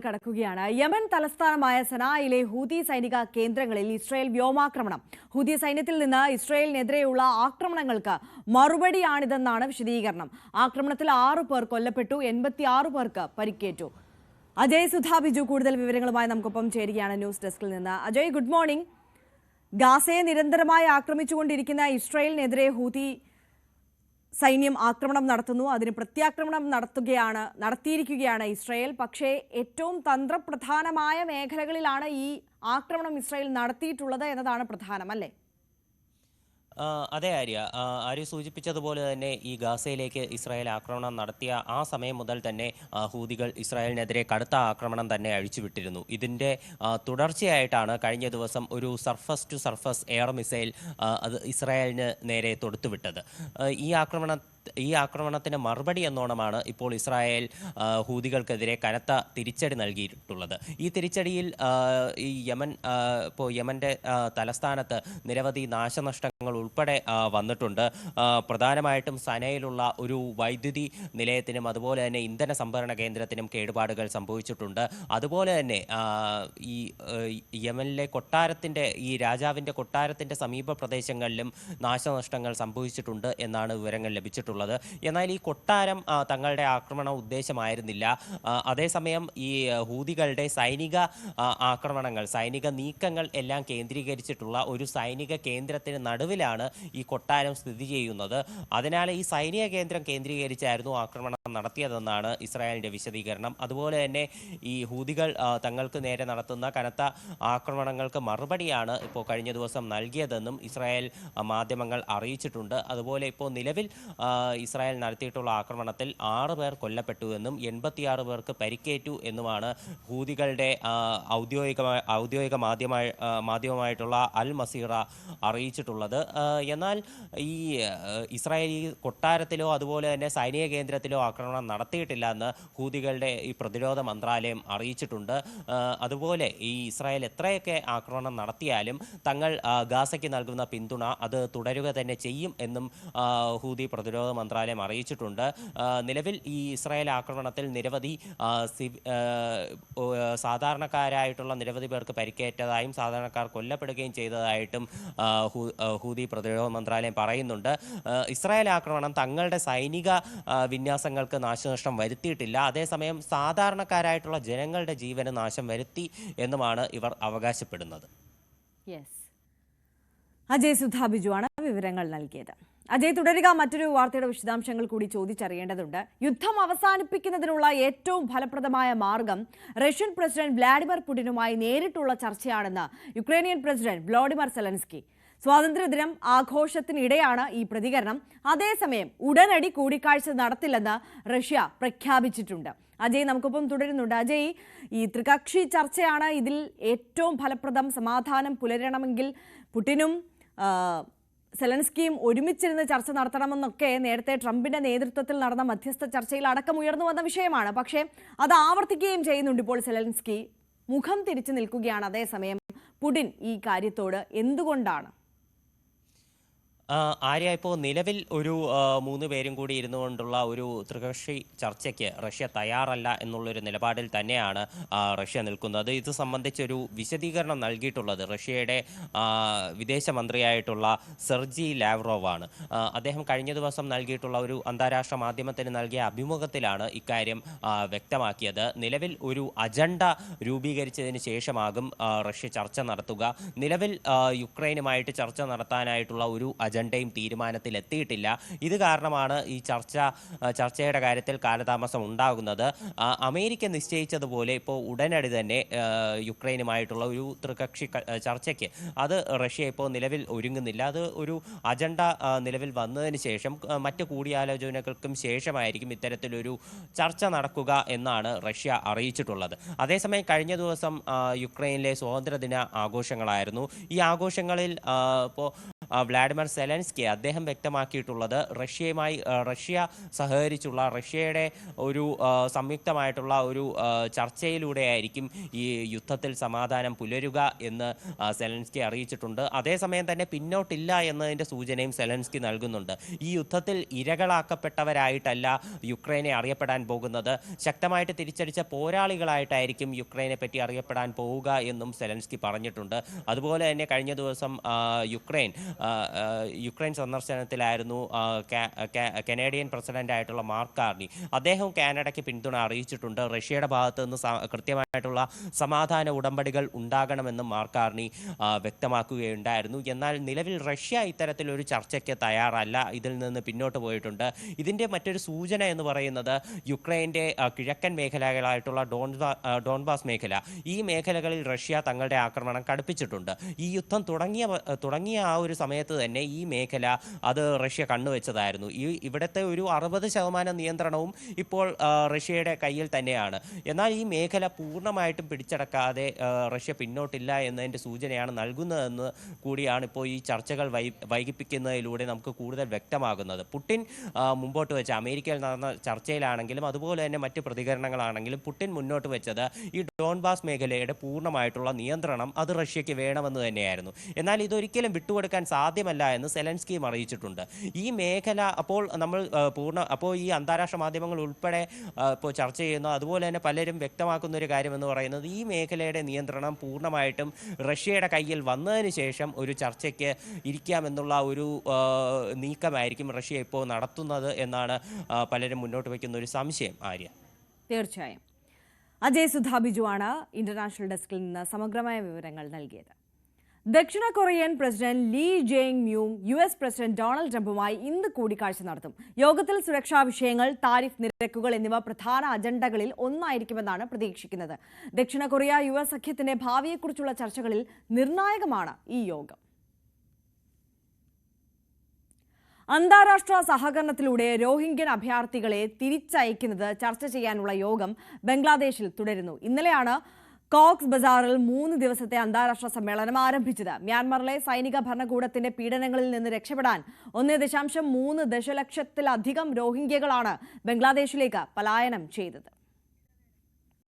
കടക്കുകയാണ്. യമൻ തലസ്ഥാനമായ സനായിലെ ഹൂതി സൈനിക കേന്ദ്രങ്ങളിൽ ഇസ്രായേൽ വ്യോമാക്രമണം. ഹൂതി സൈന്യത്തിൽ നിന്ന് ഇസ്രായേലിനെതിരെയുള്ള ആക്രമണങ്ങൾക്ക് മറുപടിയാണിതെന്നാണ് വിശദീകരണം. ആക്രമണത്തിൽ ആറു പേർ കൊല്ലപ്പെട്ടു എൺപത്തി ആറു പേർക്ക് പരിക്കേറ്റു. അജയ് സുധാ ബിജു കൂടുതൽ വിവരങ്ങളുമായി നമുക്കൊപ്പം ചേരുകയാണ് ന്യൂസ് ഡെസ്കിൽ നിന്ന്. Ajay good morning. ഗാസയെ നിരന്തരമായി ആക്രമിച്ചുകൊണ്ടിരിക്കുന്ന ഇസ്രായേലിനെതിരെ ഹൂതി സൈന്യം ആക്രമണം നടത്തുന്നു. അതിന് പ്രത്യാക്രമണം നടത്തുകയാണ് നടത്തിയിരിക്കുകയാണ് ഇസ്രയേൽ. പക്ഷേ ഏറ്റവും തന്ത്രപ്രധാനമായ മേഖലകളിലാണ് ഈ ആക്രമണം ഇസ്രയേൽ നടത്തിയിട്ടുള്ളത് എന്നതാണ് പ്രധാനം അല്ലേ അതെ ആര്യ. ആര്യ സൂചിപ്പിച്ചതുപോലെ തന്നെ ഈ ഗാസയിലേക്ക് ഇസ്രായേൽ ആക്രമണം നടത്തിയ ആ സമയം മുതൽ തന്നെ ഹൂതികൾ ഇസ്രായേലിനെതിരെ കടുത്ത ആക്രമണം തന്നെ അഴിച്ചുവിട്ടിരുന്നു. ഇതിന്റെ തുടർച്ചയായിട്ടാണ് കഴിഞ്ഞ ദിവസം ഒരു surface to surface air missile അത് ഇസ്രായേലിന് നേരെ തൊടുത്തുവിട്ടത്. ഈ ആക്രമണം ഈ ആക്രമണത്തിന് മറുപടി എന്നോണമാണ് ഇപ്പോൾ ഇസ്രായേൽ ഹൂതികൾക്കെതിരെ കനത്ത തിരിച്ചടി നൽകിയിട്ടുള്ളത്. ഈ തിരിച്ചടിയിൽ ഈ യമൻ ഇപ്പോൾ യമന്റെ തലസ്ഥാനത്ത് നിരവധി നാശനഷ്ടങ്ങൾ ഉൾപ്പെടെ വന്നിട്ടുണ്ട്. പ്രധാനമായിട്ടും സനയിലുള്ള ഒരു വൈദ്യുതി നിലയത്തിനും അതുപോലെ തന്നെ ഇന്ധന സംഭരണ കേന്ദ്രത്തിനും കേടുപാടുകൾ സംഭവിച്ചിട്ടുണ്ട്. അതുപോലെ തന്നെ ഈ യമനിലെ കൊട്ടാരത്തിന്റെ ഈ രാജാവിന്റെ കൊട്ടാരത്തിന്റെ സമീപ പ്രദേശങ്ങളിലും നാശനഷ്ടങ്ങൾ സംഭവിച്ചിട്ടുണ്ട് എന്നാണ് വിവരങ്ങൾ ലഭിച്ചിട്ടുള്ളത്. എന്നാൽ ഈ കൊട്ടാരം തങ്ങളുടെ ആക്രമണ ഉദ്ദേശമായിരുന്നില്ല. അതേസമയം ഈ ഹൂതികളുടെ സൈനിക ആക്രമണങ്ങൾ സൈനിക നീക്കങ്ങൾ എല്ലാം കേന്ദ്രീകരിച്ചിട്ടുള്ള ഒരു സൈനിക കേന്ദ്രത്തിന് നടുവിലാണ് ഈ കൊട്ടാരം സ്ഥിതി ചെയ്യുന്നത്. അതിനാൽ ഈ സൈനിക കേന്ദ്രം കേന്ദ്രീകരിച്ചായിരുന്നു ആക്രമണം നടത്തിയതെന്നാണ് ഇസ്രായേലിന്റെ വിശദീകരണം. അതുപോലെ തന്നെ ഈ ഹൂതികൾ തങ്ങൾക്ക് നേരെ നടത്തുന്ന കനത്ത ആക്രമണങ്ങൾക്ക് മറുപടിയാണ് ഇപ്പോൾ കഴിഞ്ഞ ദിവസം നൽകിയതെന്നും ഇസ്രായേൽ മാധ്യമങ്ങൾ അറിയിച്ചിട്ടുണ്ട്. അതുപോലെ ഇപ്പോൾ നിലവിൽ ഇസ്രായേൽ നടത്തിയിട്ടുള്ള ആക്രമണത്തിൽ ആറ് പേർ കൊല്ലപ്പെട്ടു എന്നും എൺപത്തിയാറ് പേർക്ക് പരിക്കേറ്റു എന്നുമാണ് ഹൂതികളുടെ ഔദ്യോഗിക ഔദ്യോഗിക മാധ്യമമായ മാധ്യമമായിട്ടുള്ള അൽ മസീറ അറിയിച്ചിട്ടുള്ളത്. എന്നാൽ ഈ ഇസ്രായേലി കൊട്ടാരത്തിലോ അതുപോലെ തന്നെ സൈനിക കേന്ദ്രത്തിലോ ആക്രമണം നടത്തിയിട്ടില്ല എന്ന് ഹൂതികളുടെ ഈ പ്രതിരോധ മന്ത്രാലയം അറിയിച്ചിട്ടുണ്ട്. അതുപോലെ ഈ ഇസ്രായേൽ എത്രയൊക്കെ ആക്രമണം നടത്തിയാലും തങ്ങൾ ഗാസയ്ക്ക് നൽകുന്ന പിന്തുണ അത് തുടരുക തന്നെ ചെയ്യും എന്നും ഹൂതി പ്രതിരോധ മന്ത്രാലയം അറിയിച്ചിട്ടുണ്ട്. നിലവിൽ ഈ ഇസ്രായേൽ ആക്രമണത്തിൽ നിരവധി സാധാരണക്കാരായിട്ടുള്ള നിരവധി പേർക്ക് പരിക്കേറ്റതായും സാധാരണക്കാർ കൊല്ലപ്പെടുകയും ചെയ്തതായിട്ടും ഹൂതി പ്രതിരോധ മന്ത്രാലയം പറയുന്നുണ്ട്. ഇസ്രായേൽ ആക്രമണം തങ്ങളുടെ സൈനിക ആ, വിന്യാസങ്ങൾക്ക് നാശനഷ്ടം വരുത്തിയിട്ടില്ല. അതേസമയം സാധാരണക്കാരായിട്ടുള്ള ജനങ്ങളുടെ ജീവന് നാശം വരുത്തി എന്നുമാണ് ഇവർ അവകാശപ്പെടുന്നത്. അജയ് സുധാ ബിജുവാണ് വിവരങ്ങൾ നൽകിയത്. അജയ് തുടരുക. മറ്റൊരു വാർത്തയുടെ വിശദാംശങ്ങൾ കൂടി ചോദിച്ചറിയേണ്ടതുണ്ട്. യുദ്ധം അവസാനിപ്പിക്കുന്നതിനുള്ള ഏറ്റവും ഫലപ്രദമായ മാർഗം റഷ്യൻ പ്രസിഡന്റ് വ്ളാഡിമിർ പുടിനുമായി നേരിട്ടുള്ള ചർച്ചയാണെന്ന് യുക്രൈനിയൻ പ്രസിഡന്റ് വ്ളോഡിമർ സെലൻസ്കി സ്വാതന്ത്ര്യദിനം ആഘോഷത്തിനിടെയാണ് ഈ പ്രതികരണം. അതേസമയം ഉടനടി കൂടിക്കാഴ്ച നടത്തില്ലെന്ന് റഷ്യ പ്രഖ്യാപിച്ചിട്ടുണ്ട്. അജയ് നമുക്കൊപ്പം തുടരുന്നുണ്ട്. അജയ് ഈ ത്രികക്ഷി ചർച്ചയാണ് ഇതിൽ ഏറ്റവും ഫലപ്രദം സമാധാനം പുലരണമെങ്കിൽ പുടിനും സെലൻസ്കിയും ഒരുമിച്ചിരുന്ന് ചർച്ച നടത്തണമെന്നൊക്കെ നേരത്തെ ട്രംപിന്റെ നേതൃത്വത്തിൽ നടന്ന മധ്യസ്ഥ ചർച്ചയിൽ അടക്കം ഉയർന്നു വന്ന വിഷയമാണ്. പക്ഷേ അത് ആവർത്തിക്കുകയും ചെയ്യുന്നുണ്ട് ഇപ്പോൾ സെലൻസ്കി. മുഖം തിരിച്ചു നിൽക്കുകയാണ്. അതേസമയം പുടിൻ ഈ കാര്യത്തോട് എന്തുകൊണ്ടാണ്? ആര്യ ഇപ്പോൾ നിലവിൽ ഒരു മൂന്ന് പേരും കൂടി ഇരുന്നു കൊണ്ടുള്ള ഒരു ത്രികക്ഷി ചർച്ചയ്ക്ക് റഷ്യ തയ്യാറല്ല എന്നുള്ളൊരു നിലപാടിൽ തന്നെയാണ് റഷ്യ നിൽക്കുന്നത്. ഇത് സംബന്ധിച്ചൊരു വിശദീകരണം നൽകിയിട്ടുള്ളത് റഷ്യയുടെ വിദേശമന്ത്രിയായിട്ടുള്ള സെർജി ലാവ്റോവ് ആണ് അദ്ദേഹം കഴിഞ്ഞ ദിവസം നൽകിയിട്ടുള്ള ഒരു അന്താരാഷ്ട്ര മാധ്യമത്തിന് നൽകിയ അഭിമുഖത്തിലാണ് ഇക്കാര്യം വ്യക്തമാക്കിയത്. നിലവിൽ ഒരു അജണ്ട രൂപീകരിച്ചതിന് ശേഷമാകും റഷ്യ ചർച്ച നടത്തുക. നിലവിൽ യുക്രൈനുമായിട്ട് ചർച്ച നടത്താനായിട്ടുള്ള ഒരു അജണ്ടയും തീരുമാനത്തിൽ എത്തിയിട്ടില്ല ഇത് കാരണമാണ് ഈ ചർച്ച ചർച്ചയുടെ കാര്യത്തിൽ കാലതാമസം ഉണ്ടാകുന്നത്. അമേരിക്ക നിശ്ചയിച്ചതുപോലെ ഇപ്പോൾ ഉടനടി തന്നെ യുക്രൈനുമായിട്ടുള്ള ഒരു ത്രികക്ഷി ചർച്ചയ്ക്ക്. അത് റഷ്യ ഇപ്പോൾ നിലവിൽ ഒരുങ്ങുന്നില്ല. അത് ഒരു അജണ്ട നിലവിൽ വന്നതിന് ശേഷം മറ്റ് കൂടിയാലോചനകൾക്കും ശേഷമായിരിക്കും ഇത്തരത്തിലൊരു ചർച്ച നടക്കുക എന്നാണ് റഷ്യ അറിയിച്ചിട്ടുള്ളത്. അതേസമയം കഴിഞ്ഞ ദിവസം യുക്രൈനിലെ സ്വാതന്ത്ര്യദിന ആഘോഷങ്ങളായിരുന്നു. ഈ ആഘോഷങ്ങളിൽ ഇപ്പോൾ വ്ളാഡിമിർ സെലൻസ്കി അദ്ദേഹം വ്യക്തമാക്കിയിട്ടുള്ളത് റഷ്യയുമായി റഷ്യ സഹകരിച്ചുള്ള റഷ്യയുടെ ഒരു സംയുക്തമായിട്ടുള്ള ഒരു ചർച്ചയിലൂടെയായിരിക്കും ഈ യുദ്ധത്തിൽ സമാധാനം പുലരുക എന്ന് സെലൻസ്കി അറിയിച്ചിട്ടുണ്ട്. അതേസമയം തന്നെ പിന്നോട്ടില്ല എന്നതിന്റെ സൂചനയും സെലൻസ്കി നൽകുന്നുണ്ട്. ഈ യുദ്ധത്തിൽ ഇരകളാക്കപ്പെട്ടവരായിട്ടല്ല യുക്രൈനെ അറിയപ്പെടാൻ പോകുന്നത്. ശക്തമായിട്ട് തിരിച്ചടിച്ച പോരാളികളായിട്ടായിരിക്കും യുക്രൈനെ പറ്റി അറിയപ്പെടാൻ പോവുക എന്നും സെലൻസ്കി പറഞ്ഞിട്ടുണ്ട്. അതുപോലെ തന്നെ കഴിഞ്ഞ ദിവസം യുക്രൈൻ യുക്രൈൻ സന്ദർശനത്തിലായിരുന്നു കനേഡിയൻ പ്രസിഡന്റ് ആയിട്ടുള്ള മാർക്ക് കാർണി. അദ്ദേഹം കാനഡയ്ക്ക് പിന്തുണ അറിയിച്ചിട്ടുണ്ട്. റഷ്യയുടെ ഭാഗത്ത് നിന്ന് കൃത്യമായിട്ടുള്ള സമാധാന ഉടമ്പടികൾ ഉണ്ടാകണമെന്നും മാർക്ക് കാർണി വ്യക്തമാക്കുകയുണ്ടായിരുന്നു. എന്നാൽ നിലവിൽ റഷ്യ ഇത്തരത്തിലൊരു ചർച്ചയ്ക്ക് തയ്യാറല്ല. ഇതിൽ നിന്ന് പിന്നോട്ട് പോയിട്ടുണ്ട്. ഇതിന്റെ മറ്റൊരു സൂചന എന്ന് പറയുന്നത് യുക്രൈന്റെ കിഴക്കൻ മേഖലകളായിട്ടുള്ള ഡോൺബാ ഡോൺബാസ് മേഖല. ഈ മേഖലകളിൽ റഷ്യ തങ്ങളുടെ ആക്രമണം കടുപ്പിച്ചിട്ടുണ്ട്. ഈ യുദ്ധം തുടങ്ങിയ തുടങ്ങിയ ആ ഒരു സമയത്ത് തന്നെ ഈ മേഖല അത് റഷ്യ കണ്ണുവെച്ചതായിരുന്നു. ഈ ഇവിടുത്തെ ഒരു അറുപത് ശതമാനം നിയന്ത്രണവും ഇപ്പോൾ റഷ്യയുടെ കയ്യിൽ തന്നെയാണ്. എന്നാൽ ഈ മേഖല പൂർണമായിട്ടും പിടിച്ചടക്കാതെ റഷ്യ പിന്നോട്ടില്ല എന്നതിന്റെ സൂചനയാണ് നൽകുന്നതെന്ന് കൂടിയാണ് ഇപ്പോൾ ഈ ചർച്ചകൾ വൈ വൈകിപ്പിക്കുന്നതിലൂടെ നമുക്ക് കൂടുതൽ വ്യക്തമാകുന്നത്. പുടിൻ ആ, മുമ്പോട്ട് വെച്ച അമേരിക്കയിൽ നടന്ന ചർച്ചയിലാണെങ്കിലും അതുപോലെ തന്നെ മറ്റ് പ്രതികരണങ്ങളാണെങ്കിലും പുടിൻ മുന്നോട്ട് വെച്ചത് ഈ ഡോൺബാസ് മേഖലയുടെ പൂർണമായിട്ടുള്ള നിയന്ത്രണം അത് റഷ്യയ്ക്ക് വേണമെന്ന് തന്നെയായിരുന്നു. എന്നാൽ ഇതൊരിക്കലും വിട്ടുകൊടുക്കാൻ സാധ്യമല്ല എന്ന് സെലൻസ്കിയും അറിയിച്ചിട്ടുണ്ട്. ഈ മേഖല അപ്പോൾ നമ്മൾ പൂർണ അപ്പോൾ ഈ അന്താരാഷ്ട്ര മാധ്യമങ്ങൾ ഉൾപ്പെടെ ഇപ്പോൾ ചർച്ച ചെയ്യുന്നു. അതുപോലെ തന്നെ പലരും വ്യക്തമാക്കുന്ന ഒരു കാര്യമെന്ന് പറയുന്നത് ഈ മേഖലയുടെ നിയന്ത്രണം പൂർണമായിട്ടും റഷ്യയുടെ കയ്യിൽ വന്നതിന് ശേഷം ഒരു ചർച്ചയ്ക്ക് ഇരിക്കാമെന്നുള്ള ഒരു നീക്കമായിരിക്കും റഷ്യ ഇപ്പോൾ നടത്തുന്നത് എന്നാണ് പലരും മുന്നോട്ട് വയ്ക്കുന്ന ഒരു സംശയം. ആര്യ? തീർച്ചയായും. അജയ് സുധാ ബിജുവാണ് ഇന്റർനാഷണൽ ഡെസ്കിൽ നിന്ന് സമഗ്രമായ വിവരങ്ങൾ നൽകിയത്. ദക്ഷിണ Korean president Lee Jae Myung U S president Donald ട്രംപുമായി ഇന്ന് കൂടിക്കാഴ്ച നടത്തും. യോഗത്തിൽ സുരക്ഷാ വിഷയങ്ങൾ താരിഫ് നിരക്കുകൾ എന്നിവ പ്രധാന അജണ്ടകളിൽ ഒന്നായിരിക്കുമെന്നാണ് പ്രതീക്ഷിക്കുന്നത്. ദക്ഷിണ കൊറിയ യു എസ് സഖ്യത്തിന്റെ ഭാവിയെക്കുറിച്ചുള്ള ചർച്ചകളിൽ നിർണായകമാണ് ഈ യോഗം. അന്താരാഷ്ട്ര സഹകരണത്തിലൂടെ രോഹിംഗ്യൻ അഭയാർത്ഥികളെ തിരിച്ചയക്കുന്നത് ചർച്ച ചെയ്യാനുള്ള യോഗം ബംഗ്ലാദേശിൽ തുടരുന്നു. ഇന്നലെയാണ് കോക്സ് ബസാറിൽ മൂന്ന് ദിവസത്തെ അന്താരാഷ്ട്ര സമ്മേളനം ആരംഭിച്ചത്. മ്യാൻമറിലെ സൈനിക ഭരണകൂടത്തിന്റെ പീഡനങ്ങളിൽ നിന്ന് രക്ഷപ്പെടാൻ ഒന്നേ ദശാംശം മൂന്ന് ദശലക്ഷത്തിലധികം രോഹിംഗ്യകളാണ് ബംഗ്ലാദേശിലേക്ക് പലായനം ചെയ്തത്.